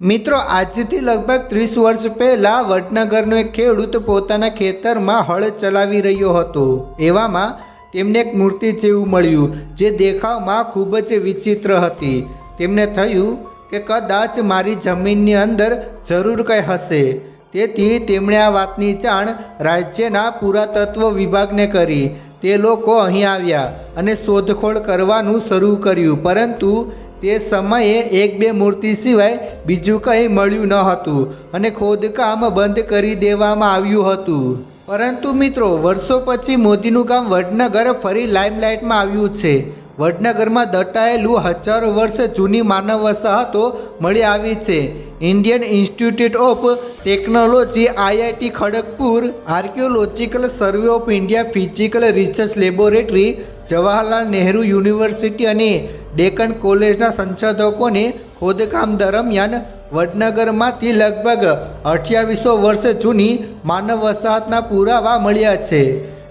મિત્રો, આજથી લગભગ ત્રીસ વર્ષ પહેલાં વડનગરનો એક ખેડૂત પોતાના ખેતરમાં હળ ચલાવી રહ્યો હતો. એવામાં તેમને એક મૂર્તિ જેવું મળ્યું, જે દેખાવમાં ખૂબ જ વિચિત્ર હતી. તેમને થયું કે કદાચ મારી જમીનની અંદર જરૂર કંઈ હશે. તેથી તેમણે આ વાતની જાણ રાજ્યના પુરાતત્વ વિભાગને કરી. તે લોકો અહીં આવ્યા અને શોધખોળ કરવાનું શરૂ કર્યું, પરંતુ તે સમયે એક બે મૂર્તિ સિવાય બીજું કંઈ મળ્યું ન હતું અને ખોદકામ બંધ કરી દેવામાં આવ્યું હતું. પરંતુ મિત્રો, વર્ષો પછી મોદીનું ગામ વડનગર ફરી લાઇમલાઇટમાં આવ્યું છે. વડનગરમાં દટાયેલું હજારો વર્ષ જૂની માનવ વસાહતો મળી આવી છે. Indian institute of technology IIT Kharagpur, archaeological survey of India physical research laboratory Jawaharlal Nehru university અને ડેકન કોલેજના સંશોધકોને ખોદકામ દરમિયાન વડનગરમાંથી લગભગ અઠ્યાવીસો વર્ષ જૂની માનવ વસાહતના પુરાવા મળ્યા છે.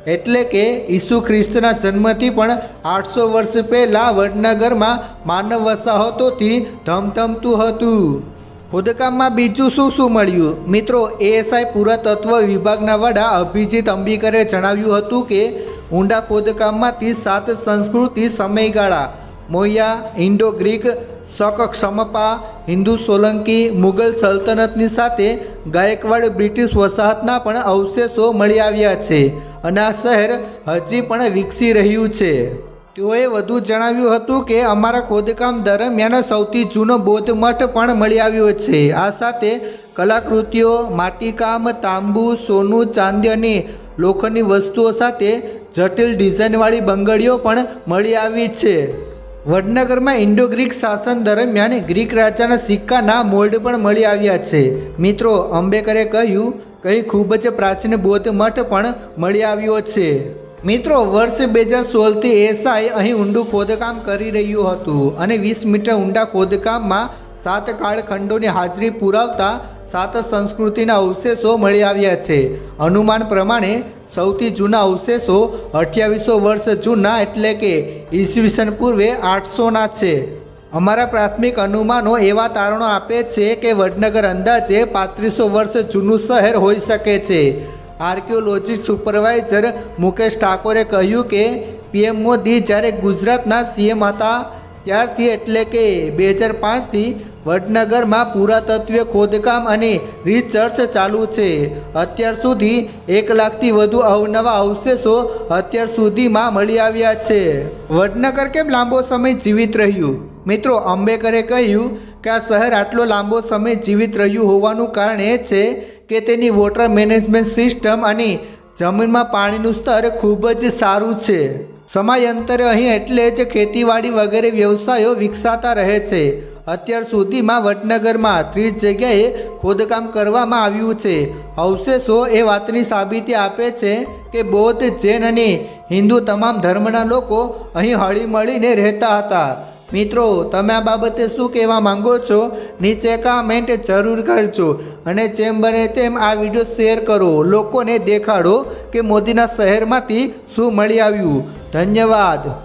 એટલે કે ઈસુ ખ્રિસ્તના જન્મથી પણ આઠસો વર્ષ પહેલાં વડનગરમાં માનવ વસાહતોથી ધમધમતું હતું. ખોદકામમાં બીજું શું શું મળ્યું? મિત્રો એએસઆઈ પુરાતત્વ વિભાગના વડા અભિજીત અંબીકરે જણાવ્યું હતું કે ઊંડા ખોદકામમાંથી સાત સંસ્કૃતિ સમયગાળા. મોયા, ઇન્ડો ગ્રીક શક ક્ષમપા હિન્દુ સોલંકી, મુગલ સલ્તનતની સાથે ગાયકવાડ બ્રિટિશ વસાહતના પણ અવશેષો મળી આવ્યા છે અને આ શહેર હજી પણ વિકસી રહ્યું છે. તેઓએ વધુ જણાવ્યું હતું કે અમારા ખોદકામ દરમિયાન સૌથી જૂનો બૌદ્ધ મઠ પણ મળી આવ્યો છે. આ સાથે કલાકૃતિઓ, માટીકામ, તાંબુ, સોનું ચાંદી અને લોખંડની વસ્તુઓ સાથે જટિલ ડિઝાઇનવાળી બંગડીઓ પણ મળી આવી છે. વડનગરમાં ઇન્ડો ગ્રીક શાસન દરમિયાન ગ્રીક રાજાના સિક્કાના મોલ્ડ પણ મળી આવ્યા છે. મિત્રો, અંબેકરે કહ્યું, કંઈ ખૂબ જ પ્રાચીન બૌદ્ધ મઠ પણ મળી આવ્યો છે. મિત્રો, વર્ષ બે હજાર સોળથી એસઆઈ અહીં ઊંડું ખોદકામ કરી રહ્યું હતું અને વીસ મીટર ઊંડા ખોદકામમાં સાત કાળખંડોની હાજરી પુરાવતા સાત સંસ્કૃતિના અવશેષો મળી આવ્યા છે. અનુમાન પ્રમાણે સૌથી જૂના અવશેષો અઠ્યાવીસો વર્ષ જૂના એટલે કે ઈસવીસન પૂર્વે આઠસોના છે. અમારા પ્રાથમિક અનુમાનો એવા તારણો આપે છે કે વડનગર અંદાજે પાંત્રીસો વર્ષ જૂનું શહેર હોઈ શકે છે. આર્કિયોલોજી સુપરવાઇઝર મુકેશ ઠાકોરે કહ્યું કે, પીએમ મોદી જ્યારે ગુજરાતના સીએમ હતા ત્યારથી એટલે કે બે હજાર પાંચથી વડનગરમાં પુરાતત્વીય ખોદકામ અને રિસર્ચ ચાલુ છે. અત્યાર સુધી એક લાખથી વધુ અવનવા અવશેષો અત્યાર સુધીમાં મળી આવ્યા છે. વડનગર કેમ લાંબો સમય જીવિત રહ્યું? મિત્રો, અંબેકરે કહ્યું કે આ શહેર આટલો લાંબો સમય જીવિત રહ્યું હોવાનું કારણ એ છે કે તેની વોટર મેનેજમેન્ટ સિસ્ટમ અને જમીનમાં પાણીનું સ્તર ખૂબ જ સારું છે. સમયાંતરે અહીં એટલે જ ખેતીવાડી વગેરે વ્યવસાયો વિકસાતા રહે છે. અત્યાર સુધીમાં વડનગરમાં ત્રીસ જગ્યાએ ખોદકામ કરવામાં આવ્યું છે. અવશેષો એ વાતની સાબિતી આપે છે કે બૌદ્ધ, જૈન અને હિન્દુ તમામ ધર્મના લોકો અહીં હળીમળીને રહેતા હતા. મિત્રો, તમે આ બાબતે શું કહેવા માંગો છો? નીચે કામેન્ટ જરૂર કરજો અને જેમ બને તેમ આ વીડિયો શેર કરો. લોકોને દેખાડો કે મોદીના શહેરમાંથી શું મળી આવ્યું. ધન્યવાદ.